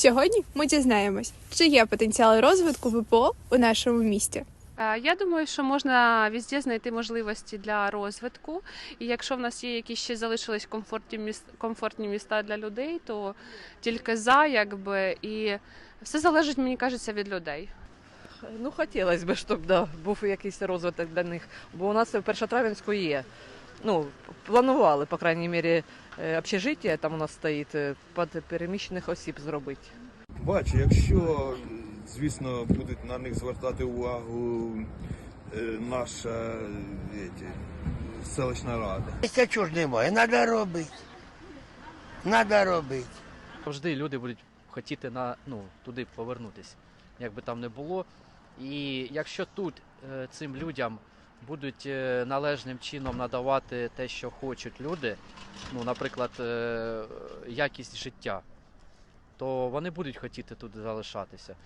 Сьогодні ми дізнаємось, чи є потенціал розвитку ВПО у нашому місті. Е, Я думаю, що можна везде знайти можливості для розвитку. І якщо в нас є якісь ще залишились комфортні міста, комфортні міста для людей, то тільки за, якби і все залежить, мені кажеться, від людей. Ну, хотілося б, щоб да, був якийсь розвиток для них. Бо у нас в Першотрав'янську є. Ну, планували, по крайній мірі, е, общежиття там у нас стоїть е, під переміщених осіб зробити. Бачу, якщо, звісно, будуть на них звертати увагу е, наша е, селищна рада. Це чого ж немає? Треба робити. Треба робити. завжди люди будуть хотіти на, ну, туди повернутися, як би там не було. І якщо тут е, цим людям будуть е, належним чином надавати те, що хочуть люди, ну, наприклад, е, якість життя, то вони будуть хотіти тут залишатися.